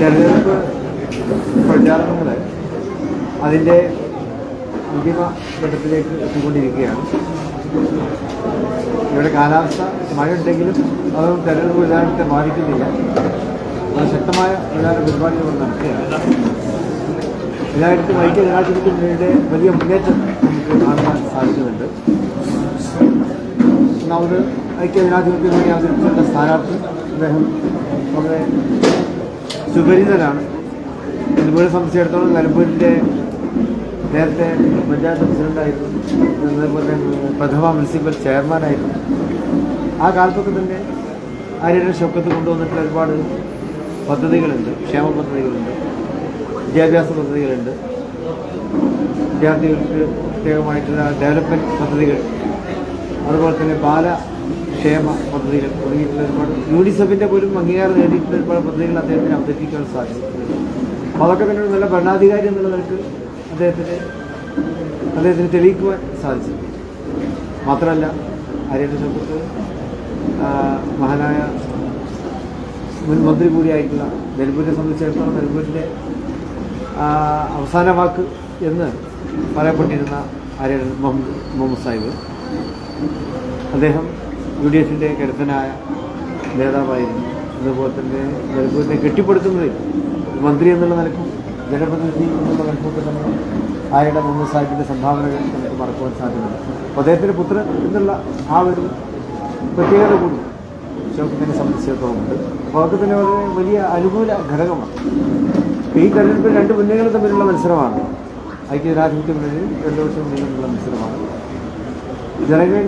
തെരഞ്ഞെടുപ്പ് പ്രചാരണങ്ങൾ അതിന്റെ അന്തിമ ഘട്ടത്തിലേക്ക് എത്തിക്കൊണ്ടിരിക്കുകയാണ്. ഇവിടെ കാലാവസ്ഥ മഴ ഉണ്ടെങ്കിലും അതൊന്നും തെരഞ്ഞെടുപ്പ് പ്രചാരണത്തെ ബാധിക്കുന്നില്ല. അത് ശക്തമായ പ്രചാരണ പരിപാടികൾ നടത്തുകയാണ് എല്ലായിടത്തും ഐക്യ ജനാധിപത്യത്തിന്റെ വലിയ മുന്നേറ്റം നമുക്ക് കാണുവാൻ സാധിക്കുന്നുണ്ട്. ഒന്നാമത് ഐക്യ ജനാധിപത്യം വേണ്ടി അവതരിപ്പിച്ച സ്ഥാനാർത്ഥി അദ്ദേഹം വളരെ സുപരിതനാണ് നിലമ്പൂരെ സംബന്ധിച്ചിടത്തോളം നിലമ്പൂരിന്റെ നേരത്തെ പഞ്ചായത്ത് പ്രസിഡന്റായിരുന്നു അതേപോലെ പ്രഥമ മുനിസിപ്പൽ ചെയർമാനായിരുന്നു. ആ കാലത്തൊക്കെ തന്നെ ആര്യയുടെ ശൊക്കത്ത് കൊണ്ടുവന്നിട്ടുള്ള ഒരുപാട് പദ്ധതികളുണ്ട്. ക്ഷേമ പദ്ധതികളുണ്ട്. വിദ്യാഭ്യാസ പദ്ധതികളുണ്ട്. വിദ്യാർത്ഥികൾക്ക് പ്രത്യേകമായിട്ടുള്ള ഡെവലപ്മെന്റ് പദ്ധതികൾ. അതുപോലെ തന്നെ ബാലക്ഷേമ പദ്ധതികൾ തുടങ്ങിയിട്ടുള്ള ഒരുപാട് യൂണിസെഫിന്റെ പോലും അംഗീകാരം നേടിയിട്ടുള്ള ഒരുപാട് പദ്ധതികൾ അദ്ദേഹത്തിന് അവതരിപ്പിക്കാൻ സാധിച്ചിട്ടുണ്ട്. അപ്പോൾ അതൊക്കെ തന്നെ ഒരു നല്ല ഭരണാധികാരി എന്നുള്ള നിലയ്ക്ക് അദ്ദേഹത്തിന് അദ്ദേഹത്തിന് തെളിയിക്കുവാൻ സാധിച്ചു മാത്രമല്ല ആര്യന്റെ ശബ്ദത്ത് മഹാനായ മുൻ മന്ത്രി കൂടിയായിട്ടുള്ള നെൽപൂരിനെ സംബന്ധിച്ചിടത്തോളം നെൽപൂരിന്റെ അവസാന വാക്ക് എന്ന് പറയപ്പെട്ടിരുന്ന ആര്യൻ മുഹമ്മദ് മുഹമ്മദ് സാഹിബ്. അദ്ദേഹം യു ഡി എഫിന്റെ കരുത്തനായ നേതാവായിരുന്നു. അതുപോലെ തന്നെ ജനപ്രതിനെ കെട്ടിപ്പടുക്കുന്നതിൽ മന്ത്രി എന്നുള്ള നിലക്കും ജനപ്രതിനിധി എന്നുള്ള നിലക്കൊക്കെ തന്നെ ആരുടെ മുഹമ്മദ് സാഹിബിന്റെ സംഭാവനകൾ നമുക്ക് മറക്കുവാൻ സാധ്യമല്ല അപ്പോൾ അദ്ദേഹത്തിന്റെ പുത്രൻ എന്നുള്ള ആ ഒരു പ്രത്യേകത കൂടി അശോകത്തിനെ സംബന്ധിച്ചിടത്തോളം ഉണ്ട്. അപ്പോൾ അതൊക്കെ തന്നെ വളരെ വലിയ അനുകൂല ഘടകമാണ്. ഈ തെരഞ്ഞെടുപ്പിൽ രണ്ട് മുന്നണികൾ തമ്മിലുള്ള മത്സരമാണ്. ഐക്യജനാധിപത്യ രണ്ട് വർഷം മുന്നിലുള്ള മത്സരമാണ്. ജനങ്ങൾ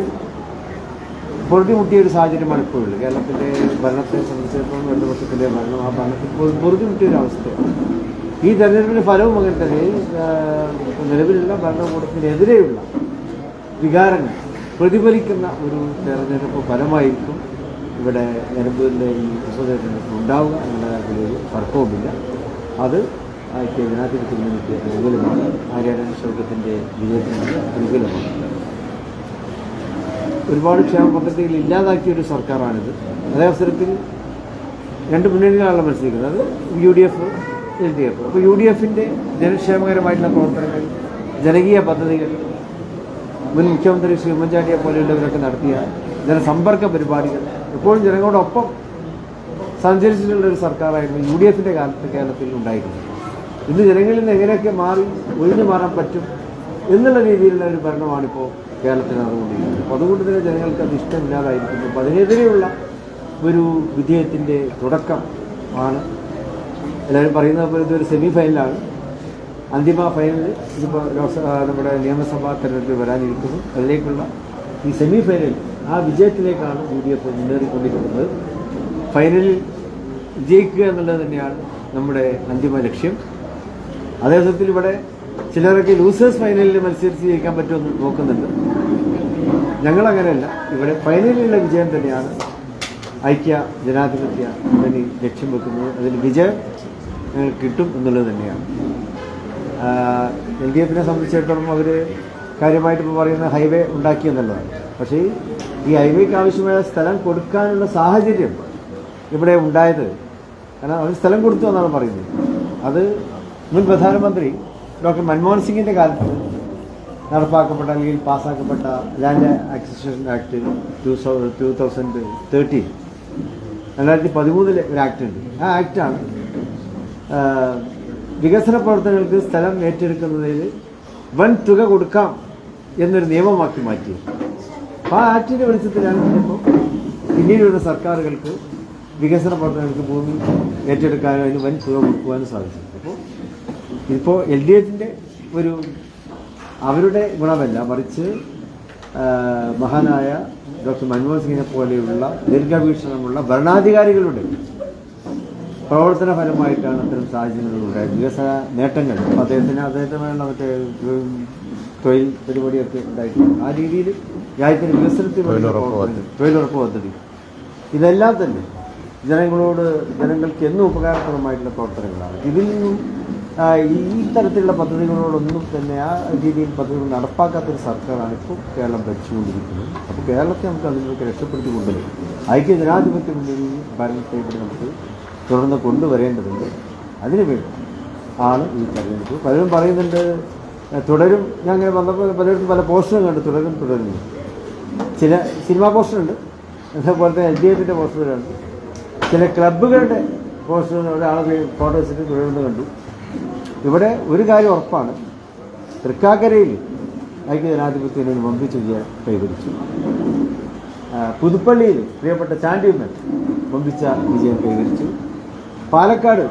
പൊറുതിമുട്ടിയ ഒരു സാഹചര്യമാണ് ഇപ്പോഴുള്ളത്. കേരളത്തിന്റെ ഭരണത്തെ സംബന്ധിച്ചിടത്തോളം ഇടതുപക്ഷത്തിന്റെ ഭരണം ആ ഭരണത്തിൽ പൊറുതിമുട്ടിയ ഒരു അവസ്ഥയാണ്. ഈ തെരഞ്ഞെടുപ്പിന്റെ ഫലവും അങ്ങനെ തന്നെ. നിലവിലുള്ള ഭരണകൂടത്തിനെതിരെയുള്ള വികാരങ്ങൾ പ്രതിഫലിക്കുന്ന ഒരു തെരഞ്ഞെടുപ്പ് ഫലമായിരിക്കും ഇവിടെ നിലമ്പൂരിലെ ഈ ഉപതെരഞ്ഞെടുപ്പ് ഉണ്ടാവുക കാര്യത്തിൽ ഒരു തർക്കവുമില്ല. അത് ജനാധിപത്യത്തിന് അനുകൂലമാണ്. ആര്യാടൻ ശൗകത്തിന്റെ വിജയത്തിന് അനുകൂലമാണ്. ഒരുപാട് ക്ഷേമ പദ്ധതികൾ ഇല്ലാതാക്കിയ ഒരു സർക്കാരാണിത്. അതേ അവസരത്തിൽ രണ്ട് മുന്നണികളാണ് മത്സരിക്കുന്നത്. U D F L D F അപ്പോൾ യു ഡി എഫിന്റെ ജനക്ഷേമകരമായിട്ടുള്ള പ്രവർത്തനങ്ങൾ ജനകീയ പദ്ധതികൾ മുൻ മുഖ്യമന്ത്രി ശ്രീ ഉമ്മൻചാണ്ടിയെ പോലെയുള്ളവരൊക്കെ നടത്തിയ ജനസമ്പർക്ക പരിപാടികൾ എപ്പോഴും ജനങ്ങളോടൊപ്പം സഞ്ചരിച്ചിട്ടുള്ള ഒരു സർക്കാരായിരുന്നു യു ഡി എഫിന്റെ കാലത്ത് കേരളത്തിൽ ഉണ്ടായിരുന്നത്. ഇന്ന് ജനങ്ങളിൽ നിന്ന് എങ്ങനെയൊക്കെ മാറി ഒഴിഞ്ഞു മാറാൻ പറ്റും എന്നുള്ള രീതിയിലുള്ള ഒരു ഭരണമാണിപ്പോൾ കേരളത്തിൽ നടന്നുകൊണ്ടിരിക്കുന്നത് അപ്പോൾ അതുകൊണ്ട് തന്നെ ജനങ്ങൾക്ക് അത് ഇഷ്ടമില്ലാതായിരിക്കുന്നു. അപ്പോൾ അതിനെതിരെയുള്ള ഒരു വിജയത്തിന്റെ തുടക്കം ആണ്. എല്ലാവരും പറയുന്നത് പോലെ ഇതൊരു സെമി ഫൈനലാണ് അന്തിമ ഫൈനലിൽ ഇതിപ്പോൾ ലോക്സഭ നമ്മുടെ നിയമസഭാ തെരഞ്ഞെടുപ്പിൽ വരാനിരിക്കുന്നു. അതിലേക്കുള്ള ഈ സെമി ഫൈനൽ ആ വിജയത്തിലേക്കാണ് യു ഡി എഫ് മുന്നേറിക്കൊണ്ടിരിക്കുന്നത്. ഫൈനലിൽ വിജയിക്കുക എന്നുള്ളത് തന്നെയാണ് നമ്മുടെ അന്തിമ ലക്ഷ്യം. അതേ അതേസമയത്തിൽ ഇവിടെ ചിലരൊക്കെ ലൂസേഴ്സ് ഫൈനലിൽ മത്സരിച്ച് ജയിക്കാൻ പറ്റുമെന്ന് നോക്കുന്നുണ്ട്. ഞങ്ങളങ്ങനെയല്ല. ഇവിടെ ഫൈനലിലുള്ള വിജയം തന്നെയാണ് ഐക്യ ജനാധിപത്യ മുന്നണി ലക്ഷ്യം വെക്കുന്നത്. അതിൽ വിജയം കിട്ടും എന്നുള്ളത് തന്നെയാണ്. എൽ ഡി എഫിനെ സംബന്ധിച്ചിടത്തോളം അവർ കാര്യമായിട്ട് ഇപ്പോൾ പറയുന്ന ഹൈവേ ഉണ്ടാക്കി എന്നുള്ളതാണ്. പക്ഷേ ഈ ഹൈവേക്ക് ആവശ്യമായ സ്ഥലം കൊടുക്കാനുള്ള സാഹചര്യം ഇവിടെ ഉണ്ടായത്. കാരണം അവർ സ്ഥലം കൊടുത്തു എന്നാണ് പറയുന്നത്. അത് മുൻ പ്രധാനമന്ത്രി ഡോക്ടർ മൻമോഹൻ സിംഗിന്റെ കാലത്ത് നടപ്പാക്കപ്പെട്ട അല്ലെങ്കിൽ പാസ്സാക്കപ്പെട്ട land acquisition act two two thousand thirteen. രണ്ടായിരത്തി പതിമൂന്നിലെ ഒരു ആക്ട് ഉണ്ട്. ആ ആക്റ്റാണ് വികസന പ്രവർത്തനങ്ങൾക്ക് സ്ഥലം ഏറ്റെടുക്കുന്നതിൽ വൻ തുക കൊടുക്കാം എന്നൊരു നിയമമാക്കി മാറ്റി ആ ആക്ടിന്റെ വെളിച്ചത്തിലാണ് ഇപ്പോൾ പിന്നീടുള്ള സർക്കാരുകൾക്ക് വികസന പ്രവർത്തനങ്ങൾക്ക് ഭൂമി ഏറ്റെടുക്കാനും അതിന് വൻ തുക കൊടുക്കുവാനും അപ്പോൾ ഇപ്പോൾ എൽ ഡി എഫിന്റെ ഒരു അവരുടെ ഗുണമല്ല മറിച്ച് മഹാനായ ഡോക്ടർ മൻമോഹൻ സിംഗിനെ പോലെയുള്ള ദീർഘവീക്ഷണമുള്ള ഭരണാധികാരികളുടെ പ്രവർത്തന ഫലമായിട്ടാണ് അത്തരം സാഹചര്യങ്ങൾ ഉണ്ടായത് വികസന നേട്ടങ്ങൾ. അദ്ദേഹത്തിന് അദ്ദേഹത്തിനുള്ള മറ്റേ തൊഴിൽ പരിപാടിയൊക്കെ ഉണ്ടായിട്ടുണ്ട്. ആ രീതിയിൽ രാജ്യത്തിന് വികസനത്തിന് തൊഴിലുറപ്പ് പദ്ധതി. ഇതെല്ലാം തന്നെ ജനങ്ങളോട് ജനങ്ങൾക്ക് എന്നും ഉപകാരപ്രദമായിട്ടുള്ള പ്രവർത്തനങ്ങളാണ്. ഇതിൽ നിന്നും ഈ തരത്തിലുള്ള പദ്ധതികളോടൊന്നും തന്നെ ആ രീതിയിൽ പദ്ധതികൾ നടപ്പാക്കാത്തൊരു സർക്കാരാണ് ഇപ്പോൾ കേരളം ഭരിച്ചുകൊണ്ടിരിക്കുന്നത്. അപ്പോൾ കേരളത്തെ നമുക്ക് അതിനൊക്കെ രക്ഷപ്പെടുത്തി കൊണ്ടുവരും ഐക്യ ജനാധിപത്യ മുന്നണി ഭരണത്തെ ഇവിടെ നമുക്ക് തുടർന്ന് കൊണ്ടുവരേണ്ടതുണ്ട്. അതിനു വേണ്ടി ആണ് ഈ തെരഞ്ഞെടുപ്പ്. പലരും പറയുന്നുണ്ട് തുടരും. ഞാൻ അങ്ങനെ വന്നപ്പോൾ പലയിടത്തും പല പോസ്റ്ററും കണ്ടു തുടരും തുടരുന്നു ചില സിനിമാ പോസ്റ്ററുണ്ട്. അതേപോലെ തന്നെ എൽ ഡി എഫിന്റെ പോസ്റ്ററുകളുണ്ട്. ചില ക്ലബ്ബുകളുടെ പോസ്റ്ററുകൾ ഒരാളെ ഫോട്ടോ വെച്ചിട്ട് തുടരുന്നത് കണ്ടു. ഇവിടെ ഒരു കാര്യം ഉറപ്പാണ്. തൃക്കാക്കരയിൽ ഐക്യ ഒരു വമ്പിച്ച വിജയം കൈവരിച്ചു. പുതുപ്പള്ളിയിൽ പ്രിയപ്പെട്ട ചാണ്ടിയമ്മൻ വമ്പിച്ച വിജയം കൈവരിച്ചു. പാലക്കാട്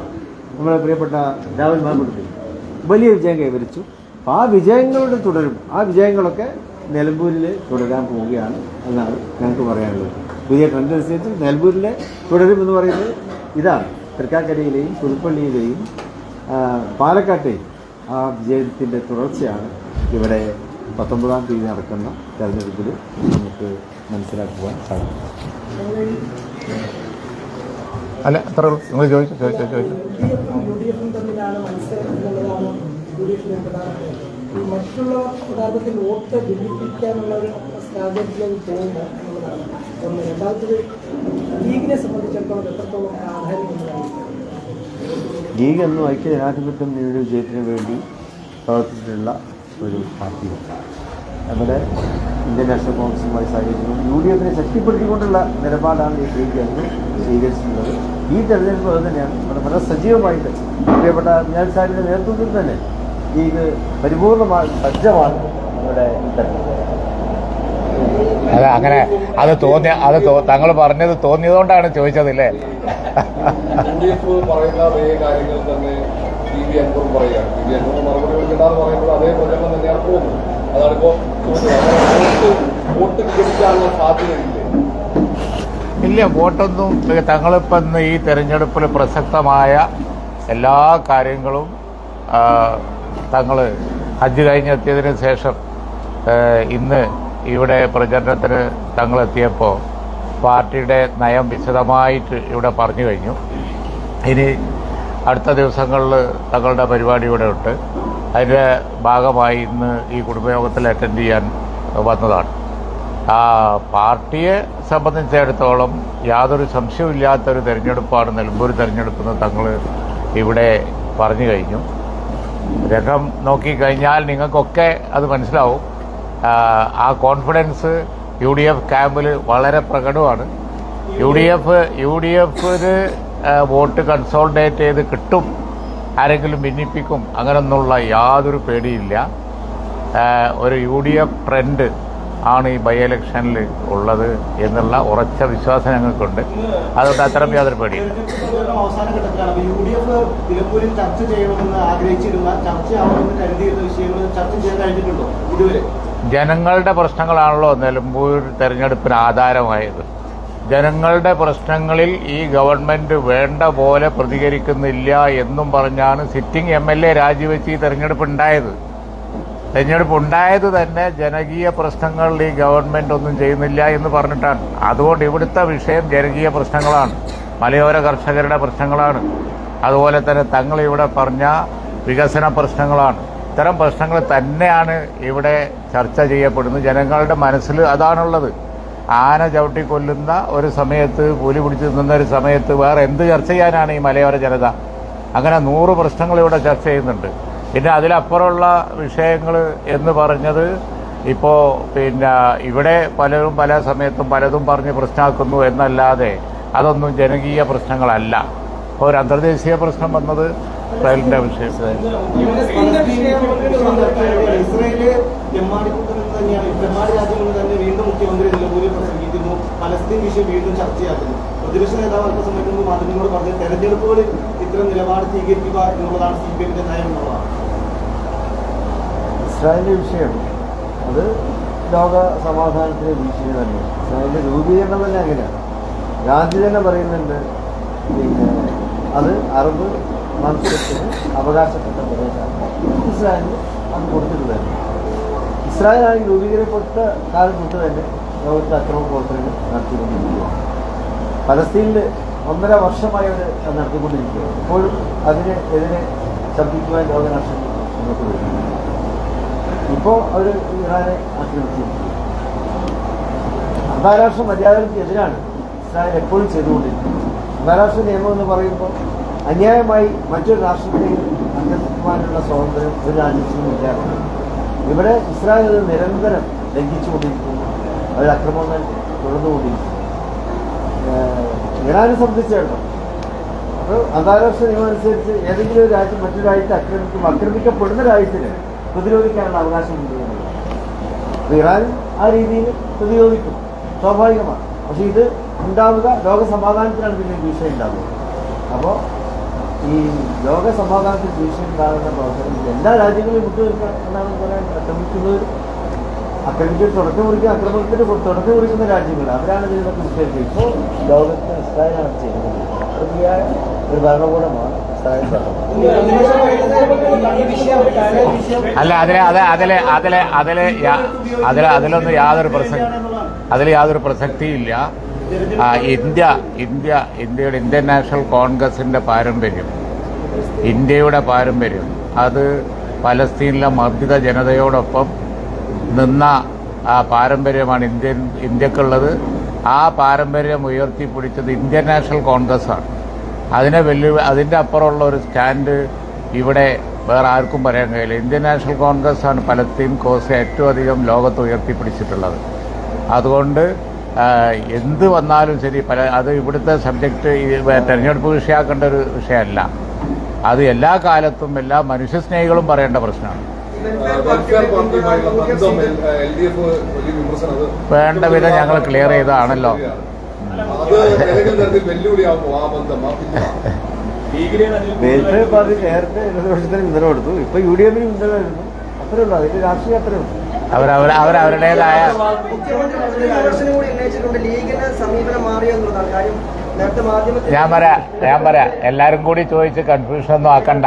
നമ്മുടെ പ്രിയപ്പെട്ട രാഹുൽ മാമ്പുട്ടി വലിയ വിജയം കൈവരിച്ചു. അപ്പോൾ ആ വിജയങ്ങളുടെ തുടരും. ആ വിജയങ്ങളൊക്കെ നിലമ്പൂരിൽ തുടരാൻ പോവുകയാണ് എന്നാണ് ഞങ്ങൾക്ക് പറയാനുള്ളത്. പുതിയ ട്രെൻഡ് അനുസരിച്ച് നിലമ്പൂരിൽ തുടരുമെന്ന് പറയുന്നത് ഇതാണ്. തൃക്കാക്കരയിലെയും പുതുപ്പള്ളിയിലെയും ആ, പാലക്കാട്ടെയും ആ വിജയത്തിന്റെ തുടർച്ചയാണ് ഇവിടെ പത്തൊമ്പതാം തീയതി നടക്കുന്ന തെരഞ്ഞെടുപ്പിൽ നമുക്ക് മനസ്സിലാക്കുവാൻ സാധിക്കും. അല്ല അത്ര നിങ്ങൾ ചോദിച്ചു ചോദിച്ചു ചോദിച്ചു. മറ്റുള്ള യഥാർത്ഥത്തിൽ വോട്ട് ഭിന്നിപ്പിക്കാനുള്ള ഒരു സാഹചര്യത്തിലേക്ക് പോകുന്നു എന്നുള്ളതാണ്. ഒന്ന്. രണ്ടാമത്തത് ലീഗിനെ സംബന്ധിച്ചിടത്തോളം എത്രത്തോളം പ്രാധാന്യമുള്ളതാണ് ലീഗ് എന്നും ഐക്യ ജനാധിപത്യം മുന്നണിയുടെ വിജയത്തിന് വേണ്ടി പ്രവർത്തിച്ചിട്ടുള്ള ഒരു പാർട്ടിയാണ്. നമ്മുടെ ഇന്ത്യൻ നാഷണൽ കോൺഗ്രസുമായി സഹകരിക്കുന്നു യു ഡി എഫിനെ ശക്തിപ്പെടുത്തിക്കൊണ്ടുള്ള നിലപാടാണ് ഈ ലീഗ് എന്ന് സ്വീകരിച്ചിട്ടുള്ളത്. ഈ തെരഞ്ഞെടുപ്പ് അത് തന്നെയാണ്. നമ്മുടെ വളരെ സജീവമായിട്ട് പ്രിയപ്പെട്ട ഞാൻ സാറിന്റെ നേതൃത്വത്തിൽ തന്നെ ലീഗ് പരിപൂർണമായി സജ്ജമാണ് നമ്മുടെ തെരഞ്ഞെടുപ്പ്. അത് അങ്ങനെ അത് തോന്നിയ അത് തങ്ങൾ പറഞ്ഞത് തോന്നിയതുകൊണ്ടാണ് ചോദിച്ചതില്ലേ? ഇല്ല വോട്ടൊന്നും തങ്ങളിപ്പം ഈ തെരഞ്ഞെടുപ്പിൽ പ്രസക്തമായ എല്ലാ കാര്യങ്ങളും തങ്ങൾ ഹജ്ജ് കഴിഞ്ഞെത്തിയതിന് ശേഷം ഇന്ന് ഇവിടെ പ്രചരണത്തിന് തങ്ങളെത്തിയപ്പോൾ പാർട്ടിയുടെ നയം വിശദമായിട്ട് ഇവിടെ പറഞ്ഞു കഴിഞ്ഞു. ഇനി അടുത്ത ദിവസങ്ങളിൽ തങ്ങളുടെ പരിപാടി ഇവിടെ ഉണ്ട്. അതിന്റെ ഭാഗമായി ഇന്ന് ഈ കുടുംബയോഗത്തിൽ അറ്റൻഡ് ചെയ്യാൻ വന്നതാണ്. ആ പാർട്ടിയെ സംബന്ധിച്ചിടത്തോളം യാതൊരു സംശയമില്ലാത്തൊരു തിരഞ്ഞെടുപ്പാണ് നിലമ്പൂർ തിരഞ്ഞെടുപ്പെന്ന് തങ്ങൾ ഇവിടെ പറഞ്ഞു കഴിഞ്ഞു. രംഗം നോക്കിക്കഴിഞ്ഞാൽ നിങ്ങൾക്കൊക്കെ അത് മനസ്സിലാവും. ആ, കോൺഫിഡൻസ് യു ഡി എഫ് ക്യാമ്പിൽ വളരെ പ്രകടമാണ്. U D F U D എഫിന് വോട്ട് കൺസോൾട്ടേറ്റ് ചെയ്ത് കിട്ടും ആരെങ്കിലും ഭിന്നിപ്പിക്കും അങ്ങനെയൊന്നുള്ള യാതൊരു പേടിയില്ല. ഒരു യു ഡി എഫ് ട്രെൻഡ് ആണ് ഈ ബൈ ഇലക്ഷനിൽ ഉള്ളത് എന്നുള്ള ഉറച്ച വിശ്വാസം ഞങ്ങൾക്കുണ്ട്. അതുകൊണ്ട് അത്തരം യാതൊരു പേടിയില്ല. ചർച്ച ചെയ്യണമെന്ന് ആഗ്രഹിച്ചിരുന്ന കരുതിയിരുന്ന വിഷയങ്ങൾ ചർച്ച ചെയ്യാൻ കഴിഞ്ഞിട്ടുണ്ടോ ഇതുവരെ? ജനങ്ങളുടെ പ്രശ്നങ്ങളാണല്ലോ നിലമ്പൂർ തെരഞ്ഞെടുപ്പിന് ആധാരമായത്. ജനങ്ങളുടെ പ്രശ്നങ്ങളിൽ ഈ ഗവൺമെന്റ് വേണ്ട പോലെ പ്രതികരിക്കുന്നില്ല എന്നും പറഞ്ഞാണ് സിറ്റിംഗ് എം എൽ എ രാജിവെച്ച് ഈ തെരഞ്ഞെടുപ്പ് ഉണ്ടായത് തെരഞ്ഞെടുപ്പ് ഉണ്ടായത് തന്നെ ജനകീയ പ്രശ്നങ്ങളിൽ ഈ ഗവൺമെന്റ് ഒന്നും ചെയ്യുന്നില്ല എന്ന് പറഞ്ഞിട്ടാണ്. അതുകൊണ്ട് ഇവിടുത്തെ വിഷയം ജനകീയ പ്രശ്നങ്ങളാണ്. മലയോര കർഷകരുടെ പ്രശ്നങ്ങളാണ്. അതുപോലെ തന്നെ തങ്ങൾ ഇവിടെ പറഞ്ഞ വികസന പ്രശ്നങ്ങളാണ്. ഇത്തരം പ്രശ്നങ്ങൾ തന്നെയാണ് ഇവിടെ ചർച്ച ചെയ്യപ്പെടുന്നത്. ജനങ്ങളുടെ മനസ്സിൽ അതാണുള്ളത്. ആന ചവിട്ടി കൊല്ലുന്ന ഒരു സമയത്ത് കൂലി പിടിച്ച് നിന്ന ഒരു സമയത്ത് വേറെ എന്ത് ചർച്ച ചെയ്യാനാണ് ഈ മലയോര ജനത? അങ്ങനെ നൂറ് പ്രശ്നങ്ങൾ ഇവിടെ ചർച്ച ചെയ്യുന്നുണ്ട്. പിന്നെ അതിലപ്പുറമുള്ള വിഷയങ്ങൾ എന്ന് പറഞ്ഞത് ഇപ്പോൾ പിന്നെ ഇവിടെ പലരും പല സമയത്തും പലതും പറഞ്ഞ് പ്രശ്നമാക്കുന്നു എന്നല്ലാതെ അതൊന്നും ജനകീയ പ്രശ്നങ്ങളല്ല. ഒരു അന്തർദേശീയ പ്രശ്നം വന്നത് ഇസ്രായേലിന്റെ വിഷയം പലസ്തീൻ വിഷയം വീണ്ടും ചർച്ചയാക്കുന്നു. പ്രതിപക്ഷ നേതാവ് അല്പസമയം മുമ്പ് മാധ്യമങ്ങളോട് പറഞ്ഞ തെരഞ്ഞെടുപ്പുകളിൽ ഇത്തരം നിലപാട് സ്വീകരിക്കുക എന്നുള്ളതാണ് സി പി എമ്മിന്റെ നയം എന്നുള്ളതാണ്. ഇസ്രായേലിന്റെ വിഷയം. അത് ലോക സമാധാനത്തിന്റെ ഭീഷണി തന്നെയാണ്. ഇസ്രായേലിന്റെ രൂപീകരണം തന്നെ അങ്ങനെയാണ്. ഗാന്ധി തന്നെ പറയുന്നുണ്ട് പിന്നെ അത് അറബ് മനുഷ്യത്തിന് അവകാശപ്പെട്ട പ്രദേശമാണ്. ഇസ്രായേലിന് അത് കൊടുത്തിട്ടുണ്ടായിരുന്നു. ഇസ്രായേലാണ് രൂപീകരിക്കപ്പെട്ട കാലം തൊട്ട് തന്നെ ലോകത്തിൽ അക്രമ പ്രവർത്തനങ്ങൾ നടത്തിക്കൊണ്ടിരിക്കുകയാണ്. പലസ്തീനിൽ ഒന്നര വർഷമായി അവർ നടത്തിക്കൊണ്ടിരിക്കുകയാണ്. ഇപ്പോഴും അതിനെ എതിരെ ശബ്ദിക്കുവാൻ ലോകരാഷ്ട്രങ്ങൾ മുന്നോട്ട് വരുന്നു ഇപ്പോൾ അവർ ഇറാനെ ആക്രമിച്ചിരിക്കുന്നു. അന്താരാഷ്ട്ര മര്യാദകൾക്ക് എതിരാണ് ഇസ്രായേൽ എപ്പോഴും ചെയ്തുകൊണ്ടിരിക്കുന്നത്. അന്താരാഷ്ട്ര നിയമം എന്ന് പറയുമ്പോൾ അന്യായമായി മറ്റൊരു രാഷ്ട്രത്തെയും അംഗീകരിക്കുവാനുള്ള സ്വാതന്ത്ര്യം ഒരു രാജ്യത്തിനും ഇല്ലാതെ ഇവിടെ ഇസ്രായേൽ നിരന്തരം ലംഘിച്ചുകൊണ്ടിരിക്കുന്നു. അവർ അക്രമങ്ങൾ തുടർന്നുകൊണ്ടിരിക്കുന്നു. ഇറാനെ സംബന്ധിച്ചിടത്തോളം. അപ്പോൾ അന്താരാഷ്ട്ര നിയമം അനുസരിച്ച് ഏതെങ്കിലും ഒരു രാജ്യം മറ്റൊരു രാജ്യത്തെ ആക്രമിക്കും ആക്രമിക്കപ്പെടുന്ന രാജ്യത്തിന് പ്രതിരോധിക്കാനുള്ള അവകാശമുണ്ട്. അപ്പോൾ ഇറാൻ ആ രീതിയിൽ പ്രതിരോധിക്കും. സ്വാഭാവികമാണ്. പക്ഷേ ഇത് ഉണ്ടാവുക ലോക സമാധാനത്തിനാണ് പിന്നെ ഭീഷണി ഉണ്ടാവുക. അപ്പോൾ ഈ ലോക സമാധാനത്തിൽ ഉണ്ടാകുന്ന പ്രവർത്തനം എല്ലാ രാജ്യങ്ങളും വിട്ടുനിൽക്കുക എന്നാണ് പറയാൻ ആക്രമിക്കുന്നവർ അക്രമിക്കൽ തുടക്കം കുറിക്കുക അക്രമത്തിന് തുടക്കം കുറിക്കുന്ന രാജ്യങ്ങൾ. അവരാണ് ഇതിനൊക്കെ വിഷയം ഇപ്പോൾ ലോകത്ത് ഇസ്രായേലാണ് ചെയ്യുന്നത്. പ്രതിയായ ഒരു ഭരണകൂടമാണ് അല്ല അതിലെ അത് അതിലെ അതിലെ അതിലെ അതിലെ അതിലൊന്നും യാതൊരു പ്രസക്തി അതിൽ യാതൊരു പ്രസക്തിയില്ല. ഇന്ത്യ ഇന്ത്യ ഇന്ത്യയുടെ ഇന്ത്യൻ നാഷണൽ കോൺഗ്രസിന്റെ പാരമ്പര്യം. ഇന്ത്യയുടെ പാരമ്പര്യം. അത് പലസ്തീനിലെ മർദ്ദിത ജനതയോടൊപ്പം നിന്ന ആ പാരമ്പര്യമാണ് ഇന്ത്യൻ ഇന്ത്യക്കുള്ളത്. ആ പാരമ്പര്യം ഉയർത്തിപ്പിടിച്ചത് ഇന്ത്യൻ നാഷണൽ കോൺഗ്രസ്സാണ്. അതിനെ വെല്ലു അതിന്റെ അപ്പുറമുള്ള ഒരു സ്റ്റാൻഡ് ഇവിടെ വേറെ ആർക്കും പറയാൻ കഴിയില്ല. ഇന്ത്യൻ നാഷണൽ കോൺഗ്രസ്സാണ് പലസ്തീൻ കോസ് ഏറ്റവും അധികം ലോകത്ത് ഉയർത്തിപ്പിടിച്ചിട്ടുള്ളത്. അതുകൊണ്ട് എന്ത് വന്നാലും ശരി പല അത് ഇവിടുത്തെ സബ്ജക്റ്റ് തെരഞ്ഞെടുപ്പ് വിഷയമാക്കേണ്ട ഒരു വിഷയമല്ല. അത് എല്ലാ കാലത്തും എല്ലാ മനുഷ്യസ്നേഹികളും പറയേണ്ട പ്രശ്നമാണ്. വേണ്ട വിധം ഞങ്ങൾ ക്ലിയർ ചെയ്തതാണല്ലോ. നേരത്തെ ഇടതുപക്ഷത്തിന് പിന്തുണ കൊടുത്തു. ഇപ്പൊ യു ഡി എഫിന് വരുന്നു അത്രേ ഉള്ളൂ. അതിന്റെ രാഷ്ട്രീയം അത്രേ ഉള്ളൂ. കാര്യം നേരത്തെ മാധ്യമത്തിൽ ഞാൻ പറയാ ഞാൻ പറയാ എല്ലാരും കൂടി ചോദിച്ച് കൺഫ്യൂഷൻ ഒന്നും ആക്കണ്ട.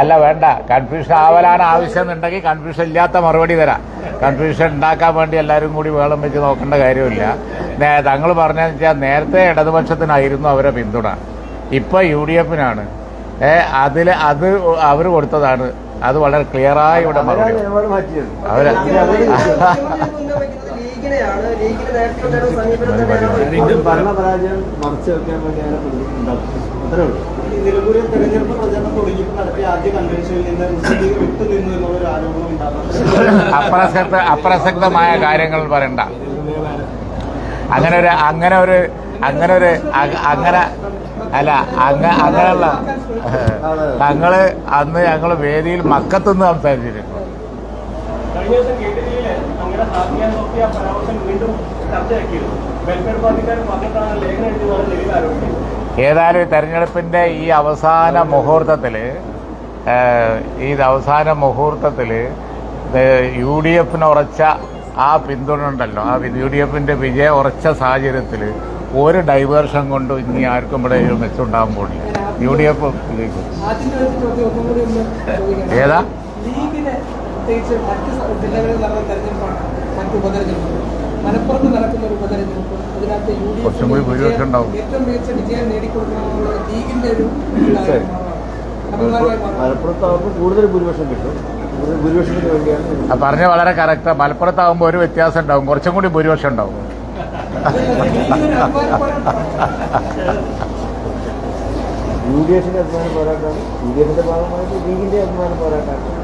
അല്ല വേണ്ട. കൺഫ്യൂഷൻ ആവലാണ് ആവശ്യം എന്നുണ്ടെങ്കിൽ കൺഫ്യൂഷൻ ഇല്ലാത്ത മറുപടി തരാം. കൺഫ്യൂഷൻ ഉണ്ടാക്കാൻ വേണ്ടി എല്ലാവരും കൂടി വേളം വെച്ച് നോക്കേണ്ട കാര്യമില്ല. തങ്ങൾ പറഞ്ഞതെന്ന് വെച്ചാൽ നേരത്തെ ഇടതുപക്ഷത്തിനായിരുന്നു അവരെ പിന്തുണ. ഇപ്പൊ യു ഡി എഫിനാണ്. അതിൽ അത് അവർ കൊടുത്തതാണ്. അത് വളരെ ക്ലിയറായി ഇവിടെ അവരാണ് മറുപടി. നിലപാട് അവർ ലീഗിനെയാണ്. ലീഗിന് നേരത്തെ ഉണ്ടായിരുന്ന സമീപനം തന്നെയാണ് ഒരു ഭരണപരാജയം മറച്ചു വെക്കാൻ വേണ്ടിയാണ് ഉണ്ടാക്കുന്നത് അത്രേ ഉള്ളൂ. ഈ നിലമ്പൂരിൽ തെരഞ്ഞെടുപ്പ് പ്രചരണം തുടങ്ങിയപ്പോൾ നടത്തിയ ആദ്യ കൺവെൻഷനിൽ നിന്ന് മുസ്ലിം ലീഗ് വിട്ടുനിന്നു ആരോപണം അപ്രസക്ത അപ്രസക്തമായ കാര്യങ്ങൾ പറയണ്ട. അങ്ങനെ ഒരു അങ്ങനെ ഒരു അങ്ങനെ ഒരു അങ്ങനെ അല്ല അങ്ങ അങ്ങനെയുള്ള തങ്ങൾ അന്ന് ഞങ്ങൾ വേദിയിൽ മക്കത്തുനിന്ന് സംസാരിച്ചിരുന്നു. ഏതായാലും തെരഞ്ഞെടുപ്പിന്റെ ഈ അവസാന മുഹൂർത്തത്തിൽ ഈ അവസാന മുഹൂർത്തത്തിൽ യു ഡി എഫിന് ഉറച്ച ആ പിന്തുണ ഉണ്ടല്ലോ ആ യു ഡി എഫിന്റെ വിജയം ഉറച്ച സാഹചര്യത്തിൽ ഒരു ഡൈവേർഷൻ കൊണ്ടും ഇനി ആർക്കും ഇവിടെ ഒരു മെച്ചമുണ്ടാകാൻ പോണില്ല. യു ഡി എഫ് ഏതാ മലപ്പുറത്ത് കുറച്ചും കൂടി ഭൂരിപക്ഷം ഉണ്ടാവും. ഏറ്റവും മികച്ച വിജയം നേടിക്കൊടുക്കണമെന്നുള്ള ലീഗിന്റെ ഒരു ഇതായി മാറുകയാണ്. അഭിമാനമായി മാറുകയാണ്. കൂടുതൽ ഭൂരിപക്ഷം കിട്ടും. പറഞ്ഞ വളരെ കറക്റ്റ് മലപ്പുറത്താകുമ്പോൾ ഒരു വ്യത്യാസം ഉണ്ടാവും. കുറച്ചും കൂടി ഭൂരിപക്ഷം ഉണ്ടാവും. യു ഡി എഫിന്റെ അഭിമാന പോരാട്ടമാണ് യു ഡി എഫിന്റെ ഭാഗമായിട്ട് ലീഗിന്റെ അഭിമാന പോരാട്ടമാണ്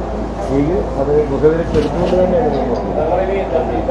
ലീഗ് അത് മുഖവിലേക്ക് എടുത്തുകൊണ്ട് തന്നെയാണ്.